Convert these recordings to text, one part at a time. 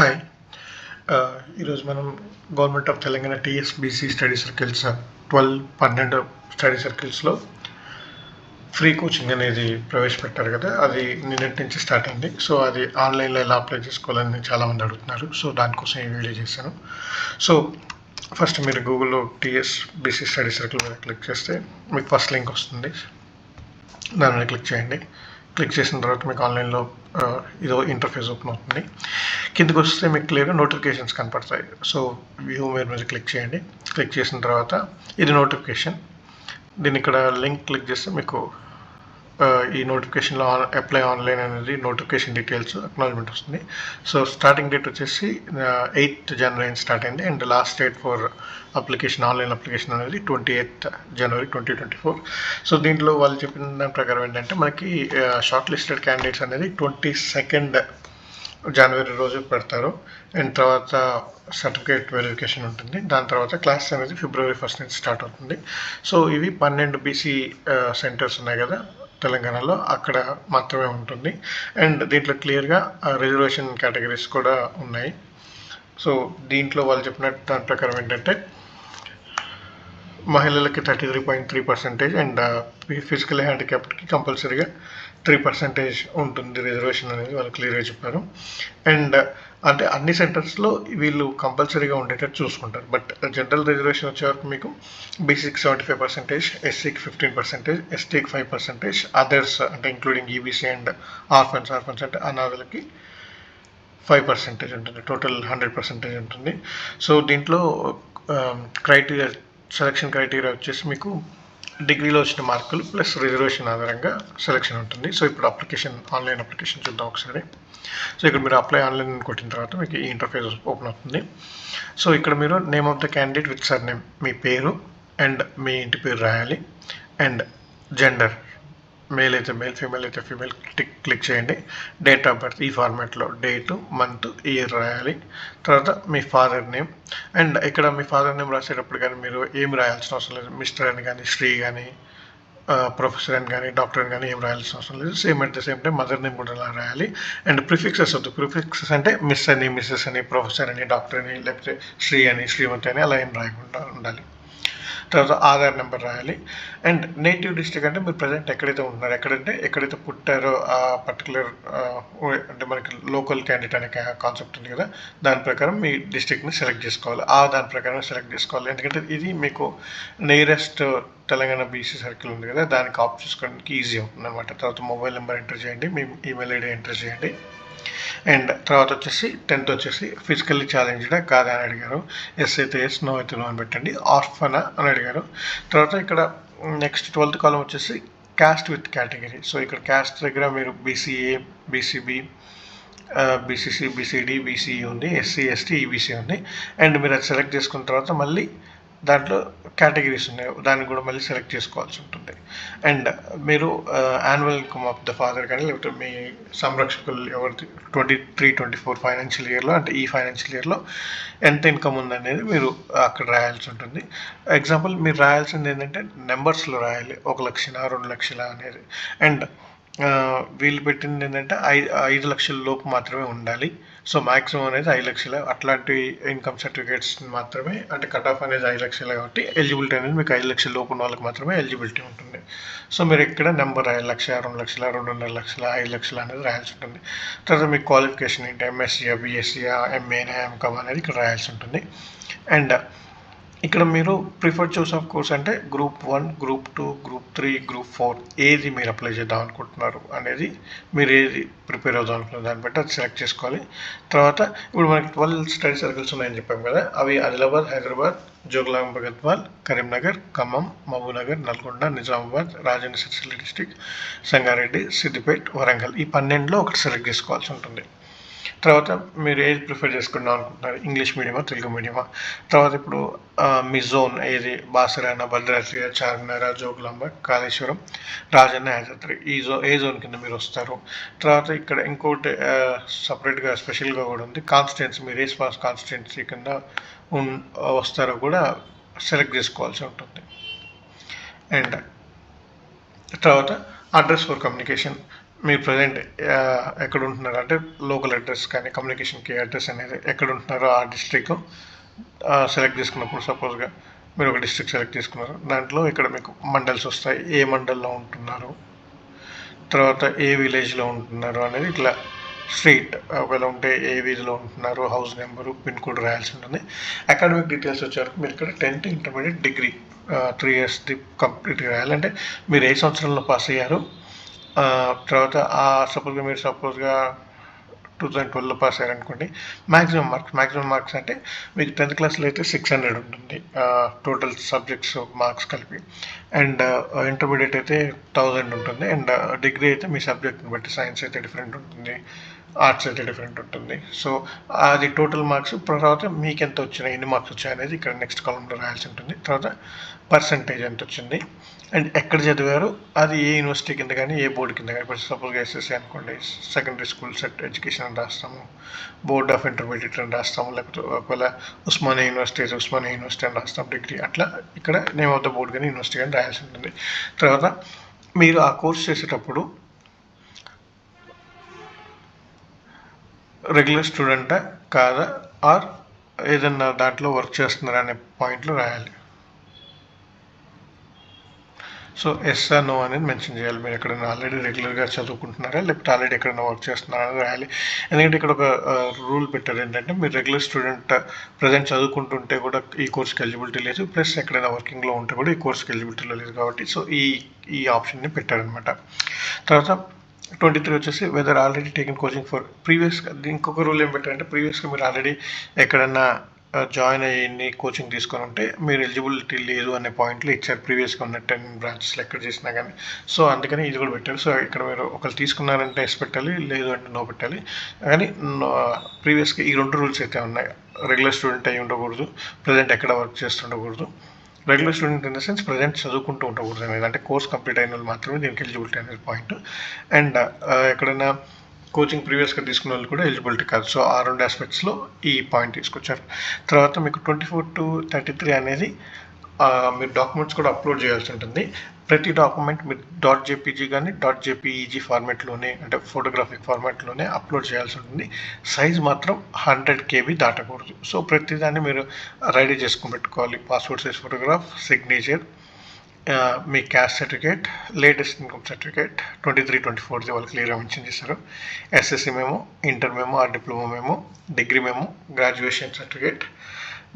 Hi uh, ఈరోజు మనం government of Telangana TSBC study circles twelve పన్నెండు స్టడీ సర్కిల్స్లో ఫ్రీ కోచింగ్ అనేది ప్రవేశపెట్టారు కదా. అది నిన్నటి నుంచి స్టార్ట్ అయింది. సో అది ఆన్లైన్లో ఎలా అప్లై చేసుకోవాలని చాలామంది అడుగుతున్నారు. సో దానికోసం ఈ వీడియో చేశాను. సో ఫస్ట్ మీరు గూగుల్లో టీఎస్బీసీ స్టడీ సర్కిల్ మీద క్లిక్ చేస్తే మీకు ఫస్ట్ లింక్ వస్తుంది. దాని మీద క్లిక్ చేయండి. క్లిక్ చేసిన తర్వాత మీకు ఆన్లైన్లో uh, ఇదో ఇంటర్ఫేస్ ఓపెన్ అవుతుంది. కిందకి వస్తే మీకు క్లియర్గా నోటిఫికేషన్స్ కనపడతాయి. సో వ్యూ మీరు మీద క్లిక్ చేయండి. క్లిక్ చేసిన తర్వాత ఇది నోటిఫికేషన్. దీన్ని ఇక్కడ లింక్ క్లిక్ చేస్తే మీకు ఈ నోటిఫికేషన్లో ఆన్ అప్లై ఆన్లైన్ అనేది నోటిఫికేషన్ డీటెయిల్స్ అక్నాలజ్మెంట్ వస్తుంది. సో స్టార్టింగ్ డేట్ వచ్చేసి ఎయిత్ జనవరి స్టార్ట్ అయింది. And last date for application online application అనేది twenty eighth January twenty twenty four. So దీంట్లో వాళ్ళు చెప్పిన దాని ప్రకారం ఏంటంటే మనకి షార్ట్ లిస్టెడ్ క్యాండిడేట్స్ అనేది ట్వంటీ సెకండ్ జనవరి రోజు పెడతారు. అండ్ తర్వాత సర్టిఫికేట్ వెరిఫికేషన్ ఉంటుంది. దాని తర్వాత క్లాస్ అనేది ఫిబ్రవరి ఫస్ట్ నుంచి స్టార్ట్ అవుతుంది. సో ఇవి పన్నెండు బీసీ సెంటర్స్ uh, ఉన్నాయి కదా తెలంగాణలో. అక్కడ మాత్రమే ఉంటుంది. అండ్ దీంట్లో క్లియర్గా రిజర్వేషన్ కేటగిరీస్ కూడా ఉన్నాయి. సో దీంట్లో వాళ్ళు చెప్పినట్టు దాని ప్రకారం ఏంటంటే మహిళలకి thirty three point three percentage and physical హ్యాండిక్యాప్డ్కి కంపల్సరీగా త్రీ పర్సెంటేజ్ ఉంటుంది రిజర్వేషన్ అనేది వాళ్ళు క్లియర్గా చెప్పారు. అండ్ అంటే అన్ని సెంటర్స్లో వీళ్ళు కంపల్సరీగా ఉండేటట్టు చూసుకుంటారు. బట్ జనరల్ రిజర్వేషన్ వచ్చే వరకు మీకు బీసీకి సెవెంటీ ఫైవ్ పర్సెంటేజ్ ఎస్సీకి ఫిఫ్టీన్ పర్సెంటేజ్ ఎస్టీకి ఫైవ్ పర్సెంటేజ్ అదర్స్ అంటే including EBC and orphans orphans అంటే అనాథలకి ఫైవ్ పర్సెంటేజ్ ఉంటుంది. టోటల్ హండ్రెడ్ పర్సెంటేజ్ ఉంటుంది. సో దీంట్లో క్రైటీరియా సెలక్షన్ క్రైటీరియా వచ్చేసి మీకు డిగ్రీలో వచ్చిన మార్కులు ప్లస్ రిజర్వేషన్ ఆధారంగా సెలక్షన్ ఉంటుంది. సో ఇప్పుడు అప్లికేషన్ ఆన్లైన్ అప్లికేషన్ చూద్దాం ఒకసారి. సో ఇక్కడ మీరు అప్లై ఆన్లైన్ కొట్టిన తర్వాత మీకు ఈ ఇంటర్ఫేస్ ఓపెన్ అవుతుంది. సో ఇక్కడ మీరు name of the candidate with surname మీ పేరు అండ్ మీ ఇంటి పేరు రాయాలి. అండ్ జెండర్ మేల్ అయితే మేల్ ఫీమేల్ అయితే ఫీమేల్ టిక్ క్లిక్ చేయండి. డేట్ ఆఫ్ బర్త్ ఈ ఫార్మాట్లో డేటు మంత్ ఇయర్ రాయాలి. తర్వాత మీ ఫాదర్ నేమ్ అండ్ ఇక్కడ మీ ఫాదర్ నేమ్ రాసేటప్పుడు కానీ మీరు ఏం రాయాల్సిన అవసరం లేదు. మిస్టర్ అని కానీ శ్రీ కానీ ప్రొఫెసర్ అని కానీ డాక్టర్ అని కానీ ఏం రాయాల్సిన అవసరం లేదు. Same at the same time mother name కూడా అలా రాయాలి. అండ్ ప్రిఫిక్సెస్ వద్దు. ప్రిఫిక్సెస్ అంటే మిస్ అని మిస్సెస్ అని ప్రొఫెసర్ అని డాక్టర్ అని లేకపోతే శ్రీ అని శ్రీమతి అని అలా ఏం రాయకుండా ఉండాలి. తర్వాత ఆధార్ నెంబర్ రాయాలి. అండ్ నేటివ్ డిస్ట్రిక్ట్ అంటే మీరు ప్రజెంట్ ఎక్కడైతే ఉంటున్నారు ఎక్కడంటే ఎక్కడైతే పుట్టారో ఆ పర్టికులర్ అంటే మనకి లోకల్ క్యాండిడేట్ అనే కాన్సెప్ట్ ఉంది కదా దాని ప్రకారం మీ డిస్ట్రిక్ట్ని సెలెక్ట్ చేసుకోవాలి. ఆ దాని ప్రకారం సెలెక్ట్ చేసుకోవాలి. ఎందుకంటే ఇది మీకు నియరెస్ట్ తెలంగాణ బీసీ సర్కిల్ ఉంది కదా దానికి ఆప్ చేసుకోవడానికి ఈజీ అవుతుంది అనమాట తర్వాత మొబైల్ నెంబర్ ఎంటర్ చేయండి మీ ఈమెయిల్ ఐడి ఎంటర్ చేయండి. అండ్ తర్వాత వచ్చేసి టెన్త్ వచ్చేసి ఫిజికల్లీ ఛాలెంజ్డా కాదా అని అడిగారు. ఎస్ అయితే ఎస్ నో అయితే నో అని పెట్టండి. ఆర్ఫనా అని అడిగారు. తర్వాత ఇక్కడ నెక్స్ట్ ట్వెల్త్ కాలం వచ్చేసి క్యాస్ట్ విత్ కేటగిరీ సో ఇక్కడ క్యాస్ట్ దగ్గర మీరు BCA BCB BCC BCD BCE ఉంది. ఎస్సీ ఎస్టీ ఈబీసీ ఉంది. అండ్ మీరు అది సెలెక్ట్ చేసుకున్న తర్వాత మళ్ళీ దాంట్లో కేటగిరీస్ ఉన్నాయి. దాన్ని కూడా మళ్ళీ సెలెక్ట్ చేసుకోవాల్సి ఉంటుంది. అండ్ మీరు annual income of the father కానీ లేకపోతే మీ సంరక్షకులు ఎవరిది twenty three twenty four financial ఇయర్లో అంటే ఈ ఫైనాన్షియల్ ఇయర్లో ఎంత ఇన్కమ్ ఉందనేది మీరు అక్కడ రాయాల్సి ఉంటుంది. ఎగ్జాంపుల్ మీరు రాయాల్సింది ఏంటంటే నెంబర్స్లో రాయాలి. ఒక లక్షల రెండు లక్షల అనేది. అండ్ వీళ్ళు పెట్టింది ఏంటంటే ఐదు ఐదు లక్షల లోపు మాత్రమే ఉండాలి. సో మ్యాక్సిమం అనేది ఐదు లక్షల అట్లాంటి ఇన్కమ్ సర్టిఫికేట్స్ మాత్రమే అంటే కట్ ఆఫ్ అనేది ఐదు లక్షలు కాబట్టి ఎలిజిబిలిటీ అనేది మీకు ఐదు లక్షల లోపు ఉన్న వాళ్ళకి మాత్రమే ఎలిజిబిలిటీ ఉంటుంది. సో మీరు ఇక్కడ నెంబర్ ఐదు లక్ష రెండు లక్షల రెండున్నర లక్షల ఐదు లక్షల అనేది రాయాల్సి ఉంటుంది. తర్వాత మీ క్వాలిఫికేషన్ ఏంటి? ఎంఎస్సీయా బీఎస్సీయా ఎంఏనా ఎంకామ్ అనేది ఇక్కడ రాయాల్సి ఉంటుంది. అండ్ ఇక్కడ మీరు ప్రిఫర్డ్ చూస్ ఆఫ్ కోర్స్ అంటే group one group two group three group four ఏది మీరు అప్లై చేద్దాం అనుకుంటున్నారు అనేది మీరు ఏది ప్రిపేర్ అవుదాం అనుకున్న దాన్ని బట్టి అది సెలెక్ట్ చేసుకోవాలి. తర్వాత ఇప్పుడు మనకి ట్వెల్వ్ స్టడీ సర్కిల్స్ ఉన్నాయని చెప్పాం కదా అవి ఆదిలాబాద్ హైదరాబాద్ జోగులాం భగత్వాల్ కరీంనగర్ ఖమ్మం మహబూబ్నగర్ నల్గొండ నిజామాబాద్ రాజన్న సిరిసిల్ల డిస్టిక్ సంగారెడ్డి సిద్దిపేట్ వరంగల్ ఈ పన్నెండులో ఒకటి సెలెక్ట్ చేసుకోవాల్సి ఉంటుంది. తర్వాత మీరు ఏది ప్రిఫర్ చేసుకుందాం అనుకుంటున్నారు? ఇంగ్లీష్ మీడియమా తెలుగు మీడియమా? తర్వాత ఇప్పుడు మీ జోన్ ఏది? బాసరాన భద్రాద్రి చార్మినార జోగులాంబ కాళేశ్వరం రాజన్న యాదాద్రి ఈ జో ఏ జోన్ కింద మీరు వస్తారు? తర్వాత ఇక్కడ ఇంకోటి సపరేట్గా స్పెషల్గా కూడా ఉంది. కాన్స్టిట్యున్సీ మీరు ఏ స్పాస్ కాన్స్టిట్యున్సీ కింద ఉన్ వస్తారో కూడా సెలెక్ట్ చేసుకోవాల్సి ఉంటుంది. అండ్ తర్వాత అడ్రస్ ఫర్ కమ్యూనికేషన్. మీరు ప్రజెంట్ ఎక్కడ ఉంటున్నారు అంటే లోకల్ అడ్రస్ కానీ కమ్యూనికేషన్కి అడ్రస్ అనేది ఎక్కడ ఉంటున్నారో ఆ డిస్ట్రిక్ట్ సెలెక్ట్ చేసుకున్నప్పుడు సపోజ్గా మీరు ఒక డిస్ట్రిక్ట్ సెలెక్ట్ చేసుకున్నారు. దాంట్లో ఇక్కడ మీకు మండల్స్ వస్తాయి. ఏ మండల్లో ఉంటున్నారు? తర్వాత ఏ విలేజ్లో ఉంటున్నారు అనేది ఇట్లా స్ట్రీట్ ఒకవేళ ఉంటే ఏ వీధిలో ఉంటున్నారు హౌస్ నెంబరు పిన్ కోడ్ రాయాల్సి ఉంటుంది. అకాడమిక్ డీటెయిల్స్ వచ్చేవరకు మీరు ఇక్కడ టెన్త్ ఇంటర్మీడియట్ డిగ్రీ త్రీ ఇయర్స్ది కంప్లీట్గా రాయాలి. అంటే మీరు ఏ సంవత్సరంలో పాస్ అయ్యారు? తర్వాత ఆ సపోజ్గా మీరు సపోజ్గా టూ థౌజండ్ ట్వెల్వ్లో పాస్ అయ్యారనుకోండి మ్యాక్సిమం మార్క్స్ మ్యాక్సిమం మార్క్స్ అంటే మీకు టెన్త్ క్లాస్లో అయితే సిక్స్ హండ్రెడ్ ఉంటుంది. టోటల్ సబ్జెక్ట్స్ మార్క్స్ కలిపి. అండ్ ఇంటర్మీడియట్ అయితే థౌజండ్ ఉంటుంది. అండ్ డిగ్రీ అయితే మీ సబ్జెక్ట్ని బట్టి సైన్స్ అయితే డిఫరెంట్ ఉంటుంది. ఆర్ట్స్ అయితే డిఫరెంట్ ఉంటుంది. సో అది టోటల్ మార్క్స్ తర్వాత మీకు ఎంత వచ్చినాయి ఎన్ని మార్క్స్ వచ్చాయి అనేది ఇక్కడ నెక్స్ట్ కాలంలో రాయాల్సి ఉంటుంది. తర్వాత పర్సంటేజ్ ఎంత వచ్చింది. అండ్ ఎక్కడ చదివారు? అది ఏ యూనివర్సిటీ కింద కానీ ఏ బోర్డు కింద కానీ? ఇప్పుడు సపోజ్గా ఎస్ఎస్సీ అనుకోండి సెకండరీ స్కూల్ సెట్ ఎడ్యుకేషన్ అని రాస్తాము. బోర్డ్ ఆఫ్ ఇంటర్మీడియట్ అని రాస్తాము. లేకపోతే ఒకవేళ ఉస్మానియా యూనివర్సిటీ ఉస్మానియా యూనివర్సిటీ అని రాస్తాం డిగ్రీ. అట్లా ఇక్కడ నేమ్ ఆఫ్ ద బోర్డు కానీ యూనివర్సిటీ కానీ రాయాల్సి ఉంటుంది. తర్వాత మీరు ఆ కోర్స్ చేసేటప్పుడు రెగ్యులర్ స్టూడెంటా కాదా? ఆర్ ఏదన్నా దాంట్లో వర్క్ చేస్తున్నారా అనే పాయింట్లో రాయాలి. సో ఎస్ ఆర్ నో అనేది మెన్షన్ చేయాలి. మీరు ఎక్కడైనా ఆల్రెడీ రెగ్యులర్గా చదువుకుంటున్నారా? లేకపోతే ఆల్రెడీ ఎక్కడైనా వర్క్ చేస్తున్నారా రాయాలి. ఎందుకంటే ఇక్కడ ఒక రూల్ పెట్టారు ఏంటంటే మీరు రెగ్యులర్ స్టూడెంట్ ప్రజెంట్ చదువుకుంటుంటే కూడా ఈ కోర్స్కి ఎలిజిబిలిటీ లేదు. ప్లస్ ఎక్కడైనా వర్కింగ్లో ఉంటే కూడా ఈ కోర్స్కి ఎలిజిబిలిటీలో లేదు కాబట్టి సో ఈ ఈ ఆప్షన్ని పెట్టారనమాట. తర్వాత ట్వంటీ త్రీ వచ్చేసి whether already taken coaching for ప్రీవియస్గా ఇంకొక రూల్ ఏం పెట్టారంటే ప్రీవియస్గా మీరు ఆల్రెడీ ఎక్కడన్నా జాయిన్ అయ్యి కోచింగ్ తీసుకొని ఉంటే మీరు ఎలిజిబిలిటీ లేదు అనే పాయింట్లు ఇచ్చారు ప్రీవియస్గా ఉన్న టెన్ బ్రాంచెస్లో ఎక్కడ చేసినా కానీ. సో అందుకని ఇది కూడా పెట్టారు. సో ఇక్కడ మీరు ఒకరు తీసుకున్నారంటే ఎస్ పెట్టాలి లేదు అంటే నో పెట్టాలి. కానీ ప్రీవియస్గా ఈ రెండు రూల్స్ అయితే ఉన్నాయి. రెగ్యులర్ స్టూడెంట్ అయి ఉండకూడదు ప్రజెంట్ ఎక్కడ work చేస్తుండకూడదు. Regular student in the sense present చదువుకుంటూ ఉండకూడదు అనేది. అంటే కోర్స్ కంప్లీట్ అయిన వాళ్ళు మాత్రమే దీనికి ఎలిజిబిలిటీ అనేది పాయింట్ అండ్ ఎక్కడైనా కోచింగ్ ప్రీవియస్గా తీసుకున్న వాళ్ళు కూడా ఎలిజిబిలిటీ కాదు. సో ఆ రెండు ఆస్పెక్ట్స్లో ఈ పాయింట్ తీసుకొచ్చారు. తర్వాత మీకు twenty four to thirty three అనేది మీరు డాక్యుమెంట్స్ కూడా అప్లోడ్ చేయాల్సి ఉంటుంది. ప్రతి డాక్యుమెంట్ మీరు డాట్ జేపీజీ కానీ డాట్ జేపీఈజీ ఫార్మాట్లోనే అంటే ఫోటోగ్రాఫిక్ ఫార్మాట్లోనే అప్లోడ్ చేయాల్సి ఉంటుంది. సైజ్ మాత్రం హండ్రెడ్ కేబీ దాటకూడదు. సో ప్రతిదాన్ని మీరు రెడీ చేసుకుని పెట్టుకోవాలి. పాస్పోర్ట్ సైజ్ ఫోటోగ్రాఫ్ సిగ్నేచర్ మీ caste certificate latest income certificate twenty three twenty ఫోర్ది వాళ్ళు క్లియర్గా మెన్షన్ చేశారు. SSC memo inter memo or diploma memo degree memo graduation certificate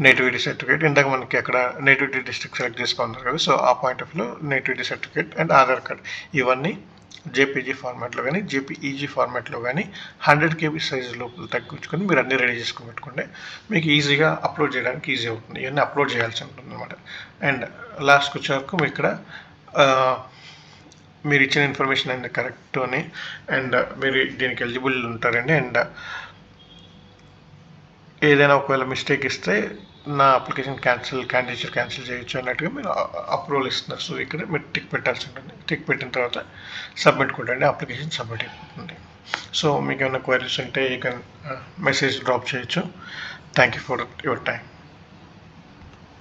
nativity certificate ఇందాక మనకి అక్కడ నేటివిటీ డిస్ట్రిక్ట్ సెలెక్ట్ చేసుకున్నారు కదా సో ఆ point of view nativity certificate and Aadhaar card ఇవన్నీ జేపీజీ ఫార్మాట్లో కానీ జేపీఈజీ ఫార్మాట్లో కానీ హండ్రెడ్ కేబీ సైజ్ లోపల తగ్గించుకొని మీరు అన్నీ రెడీ చేసుకుని పెట్టుకుంటే మీకు ఈజీగా అప్లోడ్ చేయడానికి ఈజీ అవుతుంది. ఇవన్నీ అప్లోడ్ చేయాల్సి ఉంటుంది అనమాట అండ్ లాస్ట్కి వచ్చేవరకు మీ ఇక్కడ మీరు ఇచ్చిన ఇన్ఫర్మేషన్ అనేది కరెక్ట్ అని అండ్ మీరు దీనికి ఎలిజిబుల్ ఉంటారండి. అండ్ ఏదైనా ఒకవేళ మిస్టేక్ ఇస్తే నా అప్లికేషన్ క్యాన్సిల్ క్యాండిడేచర్ క్యాన్సిల్ చేయొచ్చు అన్నట్టుగా మీరు అప్రూవల్ ఇస్తున్నారు. సో ఇక్కడ మీరు టిక్ పెట్టాల్సి ఉంటుంది. టిక్ పెట్టిన తర్వాత సబ్మిట్ కొట్టండి అప్లికేషన్ సబ్మిట్ అయిపోతుంది. సో మీకు ఏమైనా క్వైరీస్ ఉంటే యూ కెన్ మెసేజ్ డ్రాప్ చేయొచ్చు. Thank you for your time